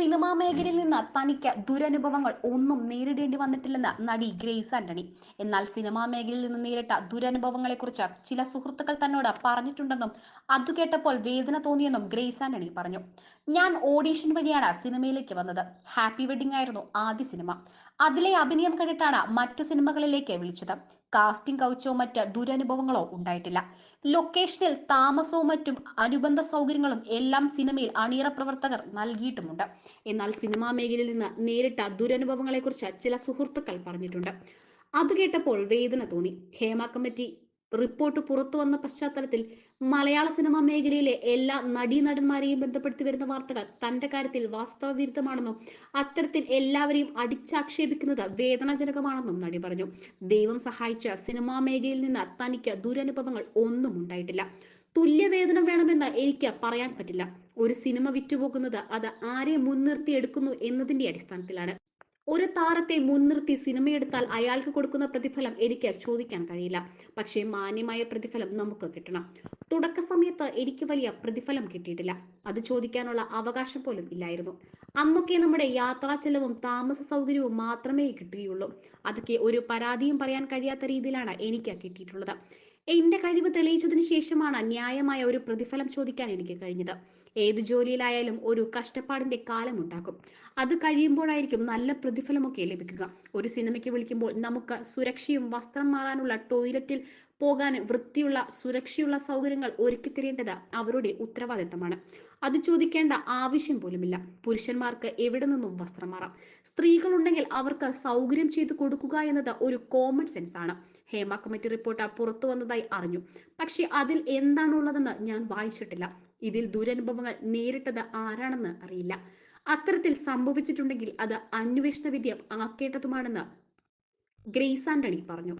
Cinema മേഖലയിൽ നിന്ന് തനിക്ക് ദുരനുഭവങ്ങൾ ഒന്നും നേരിടേണ്ടി വന്നിട്ടില്ലെന്ന് നടി ഗ്രേസ് ആന്റണി. എന്നാൽ സിനിമാ മേഖലയിൽ നിന്ന് നേരിട്ട ദുരനുഭവങ്ങളെക്കുറിച്ച് ചില സുഹൃത്തുക്കൾ തന്നോട് പറഞ്ഞിട്ടുണ്ടെന്നും അത് കേട്ടപ്പോൾ വേദന തോന്നിയെന്നും ഗ്രേസ് ആന്റണി പറഞ്ഞു. ഞാൻ ഓഡീഷൻ വഴിയാണ് സിനിമയിലേക്ക് വന്നത്. ഹാപ്പി വെഡിങ് ആയിരുന്നു ആദ്യ സിനിമ. അതിലെ അഭിനയം കണ്ടിട്ടാണ് മറ്റു സിനിമകളിലേക്ക് വിളിച്ചത്. കാസ്റ്റിംഗ് കൗച്ചോ മറ്റ് ദുരനുഭവങ്ങളോ ഉണ്ടായിട്ടില്ല. ലൊക്കേഷനിൽ താമസവും മറ്റും അനുബന്ധ സൗകര്യങ്ങളും എല്ലാം സിനിമയിൽ അണിയറ പ്രവർത്തകർ നൽകിയിട്ടുമുണ്ട്. എന്നാൽ സിനിമാ മേഖലയിൽ നിന്ന് നേരിട്ട ദുരനുഭവങ്ങളെക്കുറിച്ച് ചില സുഹൃത്തുക്കൾ പറഞ്ഞിട്ടുണ്ട്. അത് കേട്ടപ്പോൾ വേദന തോന്നി. ഹേമ കമ്മിറ്റി റിപ്പോർട്ട് പുറത്തു വന്ന പശ്ചാത്തലത്തിൽ മലയാള സിനിമാ മേഖലയിലെ എല്ലാ നടീനടന്മാരെയും ബന്ധപ്പെടുത്തി വരുന്ന വാർത്തകൾ തന്റെ കാര്യത്തിൽ വാസ്തവ വിരുദ്ധമാണെന്നും അത്തരത്തിൽ എല്ലാവരെയും അടിച്ചാക്ഷേപിക്കുന്നത് വേദനാജനകമാണെന്നും നടി പറഞ്ഞു. ദൈവം സഹായിച്ച സിനിമാ മേഖലയിൽ നിന്ന് തനിക്ക് ദുരനുഭവങ്ങൾ ഒന്നും ഉണ്ടായിട്ടില്ല. തുല്യ തുല്യവേതനം വേണമെന്ന് എനിക്ക് പറയാൻ പറ്റില്ല. ഒരു സിനിമ വിറ്റുപോകുന്നത് അത് ആരെ മുൻനിർത്തി എടുക്കുന്നു എന്നതിന്റെ അടിസ്ഥാനത്തിലാണ്. ഒരു താരത്തെ മുൻനിർത്തി സിനിമയെടുത്താൽ അയാൾക്ക് കൊടുക്കുന്ന പ്രതിഫലം എനിക്ക് ചോദിക്കാൻ കഴിയില്ല. പക്ഷേ മാന്യമായ പ്രതിഫലം നമുക്ക് കിട്ടണം. തുടക്ക സമയത്ത് എനിക്ക് വലിയ പ്രതിഫലം കിട്ടിയിട്ടില്ല. അത് ചോദിക്കാനുള്ള അവകാശം പോലും ഇല്ലായിരുന്നു. അന്നൊക്കെ നമ്മുടെ യാത്രാ ചെലവും താമസ സൗകര്യവും മാത്രമേ കിട്ടുകയുള്ളൂ. അതൊക്കെ ഒരു പരാതിയും പറയാൻ കഴിയാത്ത രീതിയിലാണ് എനിക്ക് കിട്ടിയിട്ടുള്ളത്. എന്റെ കഴിവ് തെളിയിച്ചതിന് ശേഷമാണ് ന്യായമായ ഒരു പ്രതിഫലം ചോദിക്കാൻ എനിക്ക് കഴിഞ്ഞത്. ഏത് ജോലിയിലായാലും ഒരു കഷ്ടപ്പാടിന്റെ കാലമുണ്ടാകും അത് കഴിയുമ്പോഴായിരിക്കും നല്ല പ്രതിഫലമൊക്കെ ലഭിക്കുക. ഒരു സിനിമയ്ക്ക് വിളിക്കുമ്പോൾ നമുക്ക് സുരക്ഷയും വസ്ത്രം മാറാനുള്ള ടോയ്ലറ്റിൽ പോകാൻ വൃത്തിയുള്ള സുരക്ഷയുള്ള സൗകര്യങ്ങൾ ഒരുക്കി തരേണ്ടത് അവരുടെ ഉത്തരവാദിത്തമാണ്. അത് ചോദിക്കേണ്ട ആവശ്യം പോലുമില്ല. പുരുഷന്മാർക്ക് എവിടെ നിന്നും വസ്ത്രം മാറാം? സ്ത്രീകളുണ്ടെങ്കിൽ അവർക്ക് സൗകര്യം ചെയ്തു കൊടുക്കുക എന്നത് ഒരു കോമൺ സെൻസ് ആണ്. ഹേമ കമ്മിറ്റി റിപ്പോർട്ട് പുറത്തു വന്നതായി അറിഞ്ഞു. പക്ഷെ അതിൽ എന്താണുള്ളതെന്ന് ഞാൻ വായിച്ചിട്ടില്ല. ഇതിൽ ദുരനുഭവങ്ങൾ നേരിട്ടത് ആരാണെന്ന് അറിയില്ല. അത്തരത്തിൽ സംഭവിച്ചിട്ടുണ്ടെങ്കിൽ അത് അന്വേഷണ വിദ്യ ആക്കേണ്ടതുമാണെന്ന് ഗ്രേസ് ആന്റണി പറഞ്ഞു.